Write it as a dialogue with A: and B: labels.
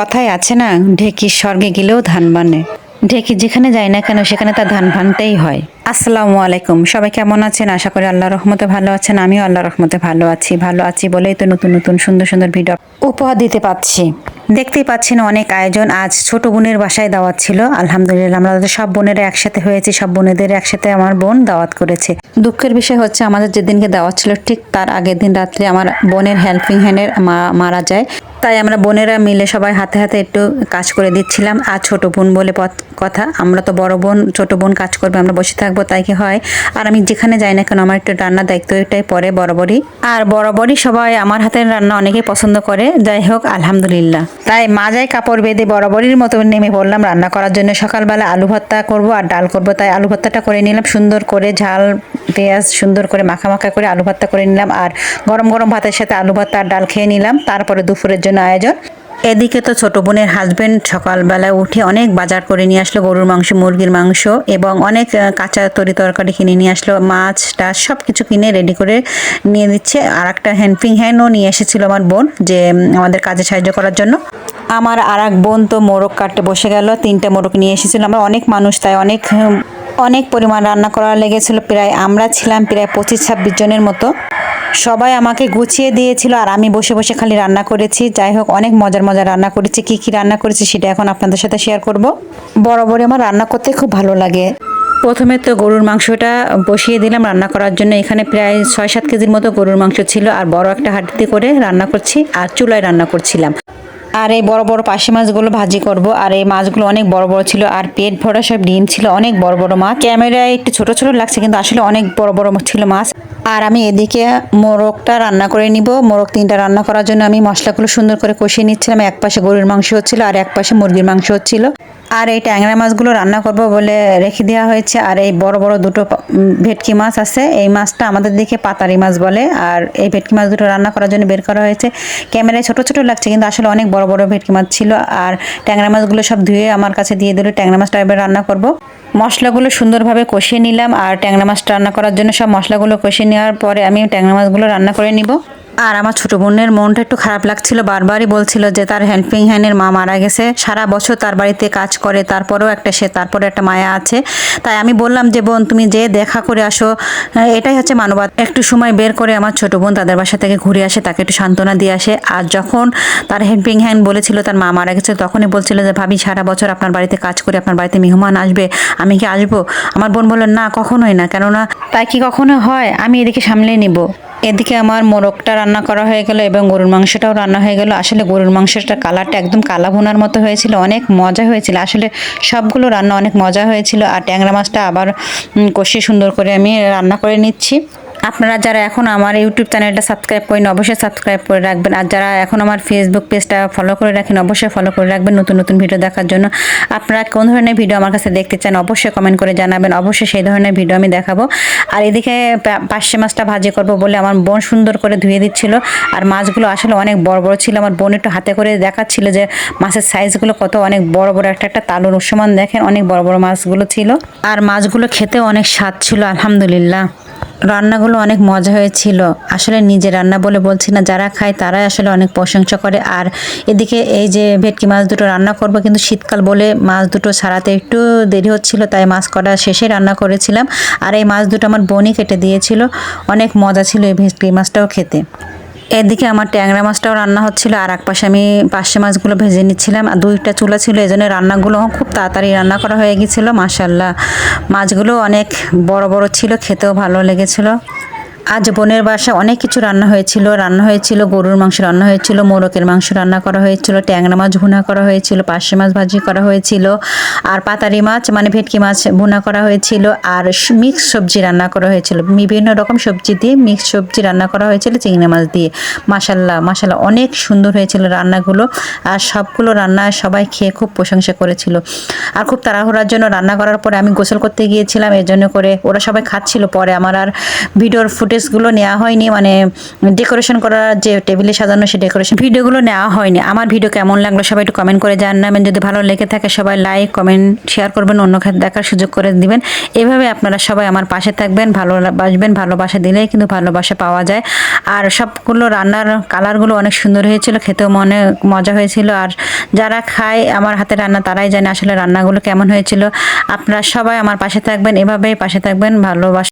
A: কথাই আছে না, ঢেকি স্বর্গে গেলেও ধান বানে। ঢেকি যেখানে যায় না কেন, সেখানে তার ধান ভানতেই হয়। আসসালামু আলাইকুম। সবাই কেমন আছেন? আশা করি আল্লাহ রহমতে ভালো আছেন। আমিও আল্লাহ রহমতে ভালো আছি। ভালো আছি বলেই তো নতুন নতুন সুন্দর সুন্দর ভিডিও উপহার দিতে পাচ্ছি। দেখতেই পাচ্ছেন অনেক আয়োজন। আজ ছোট বোনের বাসায় দাওয়াত ছিল। আলহামদুলিল্লাহ আমরা সব বোনেরা একসাথে হয়েছি। সব বোনেদের একসাথে আমার বোন দাওয়াত করেছে। দুঃখের বিষয় হচ্ছে, আমাদের যেদিনকে দাওয়াত ছিল, ঠিক তার আগের দিন রাত্রে আমার বোনের হেল্পিং হ্যান্ডের মা মারা যায়। তাই আমরা বোনেরা মিলে সবাই হাতে হাতে একটু কাজ করে দিচ্ছিলাম। আর ছোট বোন বলে কথা। আমরা তো বড় বোন, ছোট বোন কাজ করবে, আমরা বসে থাকব। তাই কি হয়? আর আমি যেখানে যাই না কেন, আমার একটু রান্নার দায়িত্ব এটাই পরে বরাবরই। আর বরাবরই সবাই আমার হাতের রান্না অনেকেই পছন্দ করে। যাই হোক, আলহামদুলিল্লাহ। তাই মাজায় কাপড় বেঁধে বরাবরই মতো নেমে পড়লাম রান্না করার জন্য। সকালবেলা আলু ভর্তা করব আর ডাল করব। তাই আলু ভর্তাটা করে নিলাম, সুন্দর করে ঝাল, পেঁয়াজ সুন্দর করে মাখা মাখা করে আলু ভর্তা করে নিলাম। আর গরম গরম ভাতের সাথে আলু ভর্তা আর ডাল খেয়ে নিলাম। তারপরে দুপুরের জন্য আয়োজন। এদিকে তো ছোট বোনের হাজবেন্ড সকালবেলা উঠে অনেক বাজার করে নিয়ে আসলো গরুর মাংস, মুরগির মাংস এবং অনেক কাঁচা তরি তরকারি কিনে নিয়ে আসলো, মাছ টাছ সব কিছু কিনে রেডি করে নিয়ে দিচ্ছে। আর একটা হ্যান্ডপিং হ্যান্ডও নিয়ে এসেছিল আমার বোন যে আমাদের কাজে সাহায্য করার জন্য। আমার আর এক বোন তো মোরগ কাটতে বসে গেল, তিনটা মোরগ নিয়ে এসেছিল। আমরা অনেক মানুষ, তাই অনেক অনেক পরিমাণ রান্না করা লেগেছিল। প্রায় আমরা ছিলাম প্রায় পঁচিশ, ছাব্বিশ জনের মতো। সবাই আমাকে গুছিয়ে দিয়েছিল আর আমি বসে বসে খালি রান্না করেছি। যাই হোক, অনেক মজার মজার রান্না করেছি। কি কি রান্না করেছি সেটা এখন আপনাদের সাথে শেয়ার করব। বরাবরই আমার রান্না করতে খুব ভালো লাগে। প্রথমে তো গরুর মাংসটা বসিয়ে দিলাম রান্না করার জন্য। এখানে প্রায় ছয় সাত কেজির মতো গরুর মাংস ছিল আর বড় একটা হাঁটিতে করে রান্না করছি আর চুলায় রান্না করছিলাম। আর এই বড় বড় পাশে মাছগুলো ভাজি করব। আর এই মাছগুলো অনেক বড় বড় ছিল আর পেট ভরা সব ডিম ছিল, অনেক বড় বড় মাছ। ক্যামেরায় একটু ছোট ছোট লাগছে কিন্তু আসলে অনেক বড় বড় ছিল মাছ। আর আমি এদিকে মোরগটা রান্না করে নিব। মোরগ তিনটা রান্না করার জন্য আমি মশলাগুলো সুন্দর করে কষিয়ে নিচ্ছিলাম। এক পাশে গরুর মাংস হচ্ছিল আর এক পাশে মুরগির মাংস হচ্ছিল। আর এই ট্যাংরা মাছগুলো রান্না করব বলে রেখে দেওয়া হয়েছে। আর এই বড় বড় দুটো ভেটকি মাছ আছে। এই মাছটা আমাদের দিকে পাতারি মাছ বলে। আর এই ভেটকি মাছ দুটো রান্না করার জন্য বের করা হয়েছে। ক্যামেরায় ছোট ছোট লাগছে, কিন্তু আসলে অনেক বড় বড় ভেটকি মাছ ছিল। আর ট্যাংরা মাছগুলো সব ধুয়ে আমার কাছে দিয়ে দিল। ট্যাংরা মাছটা এবার রান্না করব। মশলাগুলো সুন্দরভাবে কষিয়ে নিলাম। আর ট্যাংরা মাছটা রান্না করার জন্য সব মশলাগুলো কষিয়ে নেওয়ার পরে আমি ট্যাংরা মাছগুলো রান্না করে নিব। আর আমার ছোট বোনের মনটা একটু খারাপ লাগছিল, বারবারই বলছিল যে তার হ্যান্ডপিং হ্যান্ডের মা মারা গেছে। সারা বছর তার বাড়িতে কাজ করে, তারপরেও একটা সে, তারপরে একটা মায়া আছে। তাই আমি বললাম যে, বোন, তুমি যে দেখা করে আসো এটাই হচ্ছে মানবাদ একটু সময় বের করে আমার ছোট বোন তাদের বাসা থেকে ঘুরে আসে, তাকে একটু সান্ত্বনা দিয়ে আসে। আর যখন তার হেল্পিং হ্যান্ড বলেছিল তার মা মারা গেছে, তখনই বলছিল যে, ভাবি, সারা বছর আপনার বাড়িতে কাজ করে, আপনার বাড়িতে মেহমান আসবে, আমি কি আসব? আমার বোন বললেন না, কখনোই না, কেননা তাই কি কখনো হয়? আমি এদিকে সামলে নিব। এদিকে আমার মোরগটা রান্না করা হয়ে গেল এবং গরুর মাংসটাও রান্না হয়ে গেল। আসলে গরুর মাংসটা কালারটা একদম কালা ভুনার মতো হয়েছিল, অনেক মজা হয়েছিল। আসলে সবগুলো রান্না অনেক মজা হয়েছিল আর ট্যাংরা মাছটা আবার কষিয়ে সুন্দর করে আমি রান্না করে নিচ্ছি। আপনারা যারা এখন আমার ইউটিউব চ্যানেলটা সাবস্ক্রাইব করেন, অবশ্যই সাবস্ক্রাইব করে রাখবেন। আর যারা এখন আমার ফেসবুক পেজটা ফলো করে রাখেন, অবশ্যই ফলো করে রাখবেন নতুন নতুন ভিডিও দেখার জন্য। আপনারা কোন ধরনের ভিডিও আমার কাছে দেখতে চান, অবশ্যই কমেন্ট করে জানাবেন। অবশ্যই সেই ধরনের ভিডিও আমি দেখাবো। আর এদিকে পার্শে মাছটা ভাজি করব বলে আমার বোন সুন্দর করে ধুয়ে দিচ্ছিল। আর মাছগুলো আসলে অনেক বড় বড় ছিল। আমার বোন একটু হাতে করে দেখাচ্ছিল যে মাছের সাইজগুলো কত অনেক বড় বড়। একটা একটা তালুর সমান দেখেন, অনেক বড় বড় মাছগুলো ছিল। আর মাছগুলো খেতেও অনেক স্বাদ ছিল, আলহামদুলিল্লাহ। রান্নাগুলো অনেক মজা হয়েছিল। আসলে নিজে রান্না বলে বলছি না, যারা খায় তারাই আসলে অনেক প্রশংসা করে। আর এদিকে এই যে ভেটকি মাছ দুটো রান্না করব, কিন্তু শীতকাল বলে মাছ দুটো ছাড়াতে একটু দেরি হচ্ছিল, তাই মাছ কটা শেষে রান্না করেছিলাম। আর এই মাছ দুটো আমার বনি কেটে দিয়েছিল। অনেক মজা ছিল এই ভেটকি মাছটাও খেতে। এদিকে আমার ট্যাংরা মাছটাও রান্না হচ্ছিল, আর এক পাশে আমি পাশে মাছগুলো ভেজে নিচ্ছিলাম। আর দুইটা চুলা ছিল এই জন্য রান্নাগুলো খুব তাড়াতাড়ি রান্না করা হয়ে গেছিল মাসাল্লাহ মাছগুলো অনেক বড় বড় ছিল, খেতেও ভালো লেগেছিল। আজ বোনের বাসা অনেক কিছু রান্না হয়েছিল। রান্না হয়েছিল, গরুর মাংস রান্না হয়েছিল মোরকের মাংস রান্না করা হয়েছিল, ট্যাংরা মাছ ভুনা করা হয়েছিল, পার্শে মাছ ভাজি করা হয়েছিল, আর পাতারি মাছ মানে ভেটকি মাছ ভুনা করা হয়েছিল, আর মিক্স সবজি রান্না করা হয়েছিল। বিভিন্ন রকম সবজি দিয়ে মিক্স সবজি রান্না করা হয়েছিল, চিংড়ি মাছ দিয়ে। মাসাল্লাহ মাসাল্লাহ অনেক সুন্দর হয়েছিল রান্নাগুলো, আর সবগুলো রান্না সবাই খেয়ে খুব প্রশংসা করেছিল। আর খুব তাড়াহুড়ার জন্য রান্না করার পরে আমি গোসল করতে গিয়েছিলাম, এর জন্য করে ওরা সবাই খাচ্ছিল। পরে আমার আর ভিডিওর ফুট ফুটেজগুলো নেওয়া হয়নি মানে ডেকোরেশন করার যে টেবিলে সাজানো সেই ডেকোরেশন ভিডিওগুলো নেওয়া হয়নি। আমার ভিডিও কেমন লাগল সবাই একটু কমেন্ট করে জানাবেন। যদি ভালো লেগে থাকে সবাই লাইক কমেন্ট শেয়ার করবেন, অন্য খাতে দেখার সুযোগ করে দিবেন। এভাবে আপনারা সবাই আমার পাশে থাকবেন, ভালোবাসবেন, ভালোবাসা দিলেই কিন্তু ভালোবাসা পাওয়া যায়। আর সবগুলো রান্নার কালারগুলো অনেক সুন্দর হয়েছিল, খেতেও মনে, মজা হয়েছিল। আর যারা খায় আমার হাতে রান্না, তারাই জানে আসলে রান্নাগুলো কেমন হয়েছিল। আপনারা সবাই আমার পাশে থাকবেন, এভাবেই পাশে থাকবেন, ভালোবাসা